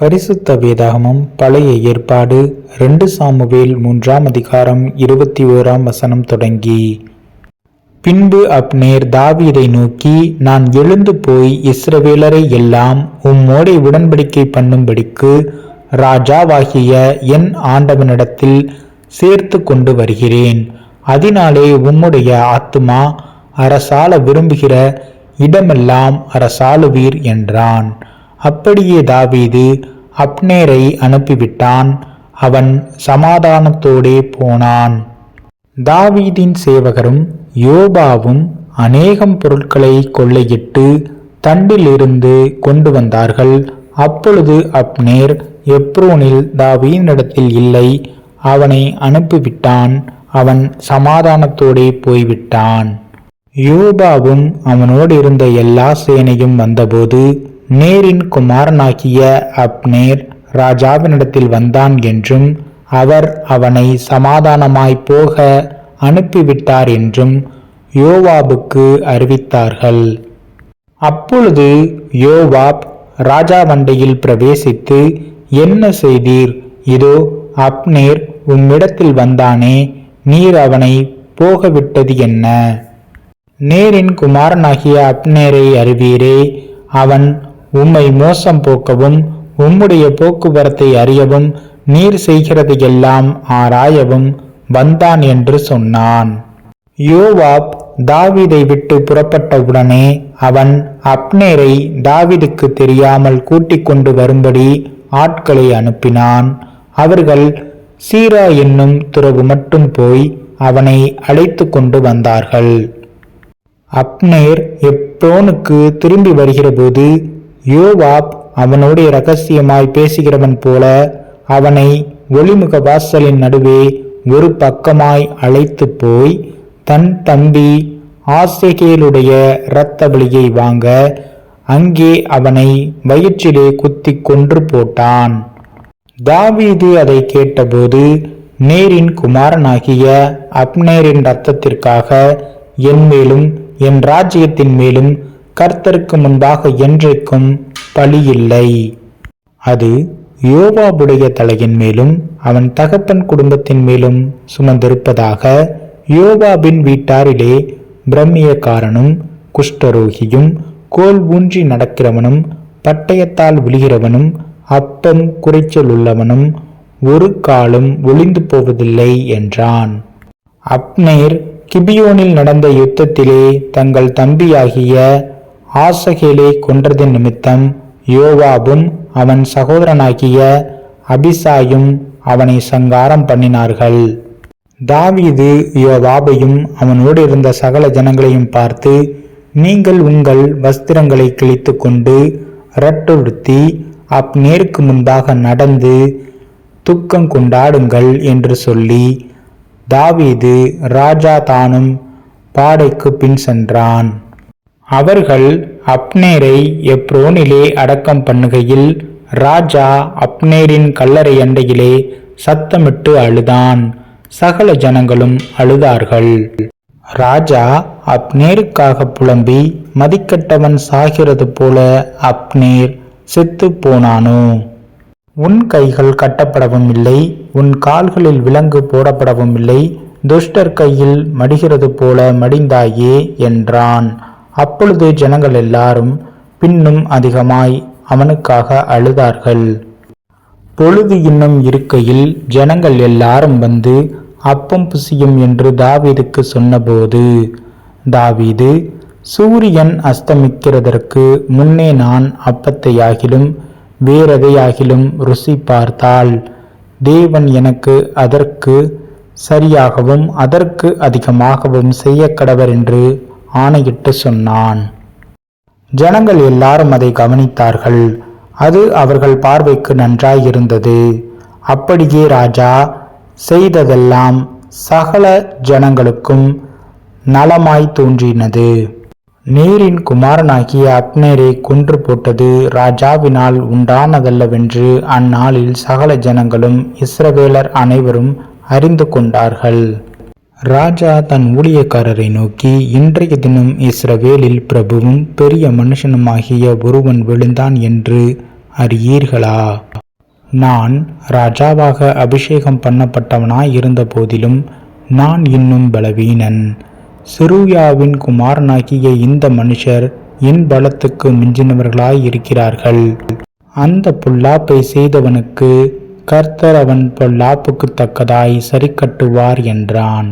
பரிசுத்த வேதாகமம் பழைய ஏற்பாடு ரெண்டு சாமுவேல் மூன்றாம் அதிகாரம் இருபத்தி ஓராம் வசனம் தொடங்கி பின்பு அப்னேர் தாவீதை நோக்கி நான் எழுந்து போய் இஸ்ரவேலரை எல்லாம் உம்மோடை உடன்படிக்கை பண்ணும்படிக்கு ராஜாவாகிய என் ஆண்டவனிடத்தில் சேர்த்து கொண்டு வருகிறேன். அதனாலே உம்முடைய ஆத்துமா அரசாள விரும்புகிற இடமெல்லாம் அரசாளுவீர் என்றான். அப்படியே தாவீது அப்னேரை அனுப்பிவிட்டான். அவன் சமாதானத்தோடே போனான். தாவீதின் சேவகரும் யோபாவும் அநேகம் பொருட்களை கொள்ளையிட்டு தண்டிலிருந்து கொண்டு வந்தார்கள். அப்பொழுது அப்னேர் எப்ரோனில் தாவீதினிடத்தில் இல்லை. அவனை அனுப்பிவிட்டான். அவன் சமாதானத்தோடே போய்விட்டான். யோபாவும் அவனோடு இருந்த எல்லா சேனையும் வந்தபோது நேரின் குமாரனாகிய அப்னேர் ராஜாவினிடத்தில் வந்தான் என்றும் அவர் அவனை சமாதானமாய் போக அனுப்பிவிட்டார் என்றும் யோவாபுக்கு அறிவித்தார்கள். அப்பொழுது யோவாப் ராஜா வண்டையில் பிரவேசித்து என்ன செய்தீர்? இதோ அப்னேர் உம்மிடத்தில் வந்தானே நீர் அவனை போகவிட்டது என்ன? நேரின் குமாரனாகிய அப்னேரை அறிவீரே அவன் உம்மை மோசம் போக்கவும் உம்முடைய போக்குவரத்தை அறியவும் நீர் செய்கிறது எல்லாம் ஆராயவும் வந்தான் என்று சொன்னான். யோவாப் தாவிதை விட்டு புறப்பட்டவுடனே அவன் அப்னேரை தாவிதுக்கு தெரியாமல் கூட்டிக் கொண்டு வரும்படி ஆட்களை அனுப்பினான். அவர்கள் சீரா என்னும் துறவு மட்டும் போய் அவனை அழைத்து கொண்டு வந்தார்கள். அப்னேர் எப்ரோனுக்கு திரும்பி வருகிறபோது யோவாப் அவனோடு ரகசியமாய் பேசுகிறவன் போல அவனை ஒளிமுக வாசலின் நடுவே ஒரு பக்கமாய் அழைத்து போய் தன் தம்பி ஆசைகேலுடைய இரத்த வழியை வாங்க அங்கே அவனை வயிற்றிலே குத்தி கொன்று போட்டான். தாவீது அதை கேட்டபோது நேரின் குமாரனாகிய அப்னேரின் இரத்தத்திற்காக என் மேலும் என் ராஜ்யத்தின் மேலும் கர்த்தருக்கு முன்பாக என்றைக்கும் பழியில்லை. அது யோபாபுடைய தலையின் மேலும் அவன் தகப்பன் குடும்பத்தின் மேலும் சுமந்திருப்பதாக யோவாபின் வீட்டாரிலே பிரம்மியக்காரனும் குஷ்டரோகியும் கோல் ஊன்றி நடக்கிறவனும் பட்டயத்தால் விழுகிறவனும் அப்பம் குறைச்சல் உள்ளவனும் ஒரு காலும் ஒளிந்து போவதில்லை என்றான். அப்னேர் கிபியோனில் நடந்த யுத்தத்திலே தங்கள் தம்பியாகிய ஆசகேலை கொன்றதின் நிமித்தம் யோவாபும் அவன் சகோதரனாகிய அபிசாயும் அவனை சங்காரம் பண்ணினார்கள். தாவீது யோவாபையும் அவனோடு இருந்த சகல ஜனங்களையும் பார்த்து நீங்கள் உங்கள் வஸ்திரங்களை கிழித்து கொண்டு ரட்டுறுத்தி அப்நேருக்கு முன்பாக நடந்து துக்கம் கொண்டாடுங்கள் என்று சொல்லி தாவீது ராஜா தானும் பாடைக்கு பின் சென்றான். அவர்கள் அப்னேரை எப்ரோனிலே அடக்கம் பண்ணுகையில் ராஜா அப்னேரின் கல்லறை அண்டையிலே சத்தமிட்டு அழுதான். சகல ஜனங்களும் அழுதார்கள். ராஜா அப்னேருக்காக புலம்பி மதிக்கட்டவன் சாகிறது போல அப்னேர் செத்து போனானோ உன் கைகள் கட்டப்படவும் இல்லை உன் கால்களில் விலங்கு போடப்படவும் இல்லை துஷ்டர் கையில் மடிகிறது போல மடிந்தாயே என்றான். அப்பொழுது ஜனங்கள் எல்லாரும் பின்னும் அதிகமாய் அவனுக்காக அழுதார்கள். பொழுது இன்னும் இருக்கையில் ஜனங்கள் எல்லாரும் வந்து அப்பம் புசியும் என்று தாவீதுக்கு சொன்னபோது தாவீது சூரியன் அஸ்தமிக்கிறதற்கு முன்னே நான் அப்பத்தையாகிலும் வேறெதையாகிலும் ருசி பார்த்தால் தேவன் எனக்கு அதற்கு சரியாகவும் அதற்கு அதிகமாகவும் செய்ய கடவர் என்று ஆணையிட்டு சொன்னான். ஜனங்கள் எல்லாரும் அதை கவனித்தார்கள். அது அவர்கள் பார்வைக்கு நன்றாயிருந்தது. அப்படியே ராஜா செய்ததெல்லாம் சகல ஜனங்களுக்கும் நலமாய் தோன்றினது. நீரின் குமாரனாகிய அக்னேரை கொன்று போட்டது ராஜாவினால் உண்டானதல்லவென்று அந்நாளில் சகல ஜனங்களும் இஸ்ரவேலர் அனைவரும் அறிந்து கொண்டார்கள். ராஜா தன் ஊழியக்காரரை நோக்கி இன்றைய தினம் இஸ்ரவேலில் பிரபுவும் பெரிய மனுஷனுமாகிய ஒருவன் விழுந்தான் என்று அறியீர்களா? நான் ராஜாவாக அபிஷேகம் பண்ணப்பட்டவனாய் இருந்த போதிலும் நான் இன்னும் பலவீனன். சிறுயாவின் குமாரனாகிய இந்த மனுஷர் என் பலத்துக்கு மிஞ்சினவர்களாய் இருக்கிறார்கள் அந்த பொல்லாப்பை செய்தவனுக்கு கர்த்தர் அவன் பொல்லாப்புக்கு தக்கதாய் சரி கட்டுவார் என்றான்.